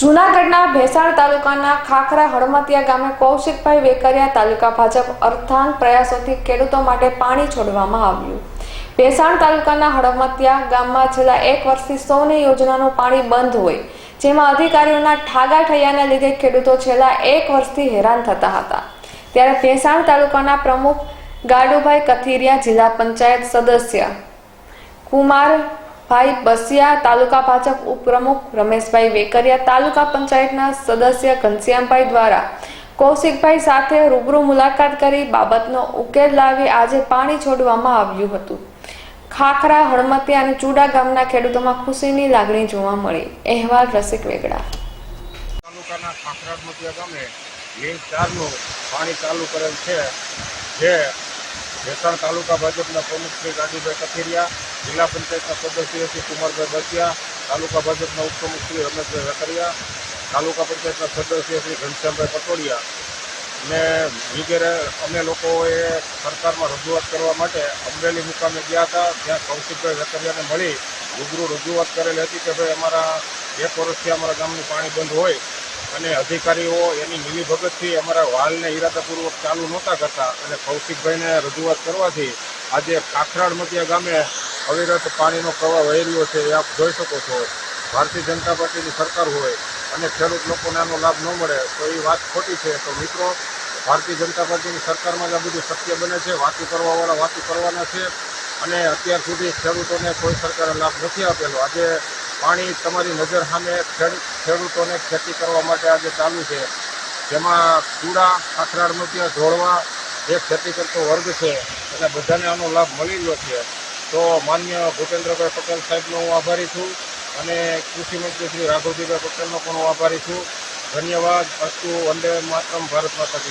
જૂનાગઢના ભેસાણ તાલુકાના ખાખરા હળમતિયા ગામે કૌશિકભાઈ વેકરિયા તાલુકા ભાજપ અર્થાંગ પ્રયાસોથી ખેડૂતો માટે પાણી છોડવામાં આવ્યું. ભેસાણ તાલુકાના હળમતિયા ગામમાં છેલ્લા એક વર્ષથી સૌની યોજનાનું પાણી બંધ હોય, જેમાં અધિકારીઓના ઠાગા ઠૈયાને લીધે ખેડૂતો છેલ્લા એક વર્ષથી હેરાન થતા હતા. ત્યારે ભેસાણ તાલુકાના પ્રમુખ ગાડુભાઈ કથિરિયા જિલ્લા પંચાયત સદસ્ય કુમારભાઈ બસિયા, તાલુકા ભાજપ ઉપપ્રમુખ રમેશભાઈ વેકરિયા, તાલુકા પંચાયતના સદસ્ય ઘનશ્યામભાઈ દ્વારા કૌશિકભાઈ સાથે રૂબરૂ મુલાકાત કરી બાબતનો ઉકેલ લાવી આજે પાણી છોડવામાં આવ્યું હતું. ખાખરા, હળમતિયા અને ચુડા ગામના ખેડૂતોમાં ખુશીની લાગણી જોવા મળી. અહેવાલ રસિક વેગડા. તાલુકાના ખાખરાટમતિયા ગામે લિંક ચારનું પાણી ચાલુ કરેલ છે, જે ભેસાણ તાલુકા ભાજપના પ્રમુખ શ્રી ગાંધીભાઈ કથિરિયા, જિલ્લા પંચાયતના સદસ્ય શ્રી કુમારભાઈ બસિયા, તાલુકા ભાજપના ઉપપ્રમુખ શ્રી રમેશભાઈ વેકરિયા, તાલુકા પંચાયતના સદસ્ય શ્રી ઘનશ્યામભાઈ પટોડિયા અને વગેરે અમે લોકોએ સરકારમાં રજૂઆત કરવા માટે અમરેલી મુકામે ગયા હતા. ત્યાં કૌશિકભાઈ વેકરિયાને મળી રૂબરૂ રજૂઆત કરેલી હતી કે ભાઈ અમારા એક વર્ષથી અમારા ગામનું પાણી બંધ હોય. અને અધિકારીઓ એની મિલીભગતથી અમારા વાલને ઈરાદાપૂર્વક ચાલુ નહોતા કરતા અને કૌશિકભાઈને રજૂઆત કરવાથી આજે કાખરાડ મતિયા ગામે અવિરત પાણીનો પ્રવાહ વહી રહ્યો છે, એ આપ જોઈ શકો છો. ભારતીય જનતા પાર્ટીની સરકાર હોય અને ખેડૂત લોકોને આનો લાભ ન મળે તો એ વાત ખોટી છે. તો મિત્રો, ભારતીય જનતા પાર્ટીની સરકારમાં જ આ બધું શક્ય બને છે, વાતું કરવાવાળા વાતું કરવાના છે અને અત્યાર સુધી ખેડૂતોને કોઈ સરકારે લાભ નથી આપેલો. આજે પાણી તમારી નજર સામે ખેડ- ખેડૂતોને ખેતી કરવા માટે આજે ચાલુ છે. જેમાં કુડા ખાખરાળ મતિયા ઢોળવા જે ખેતી કરતો વર્ગ છે અને બધાને આનો લાભ મળી રહ્યો છે. તો માન્ય ભૂપેન્દ્રભાઈ પટેલ સાહેબનો હું આભારી છું અને કૃષિ મંત્રી શ્રી રાઘવજીભાઈ પટેલનો પણ હું આભારી છું. ધન્યવાદ. અસ્તુ વંદે માતરમ. ભારત માતા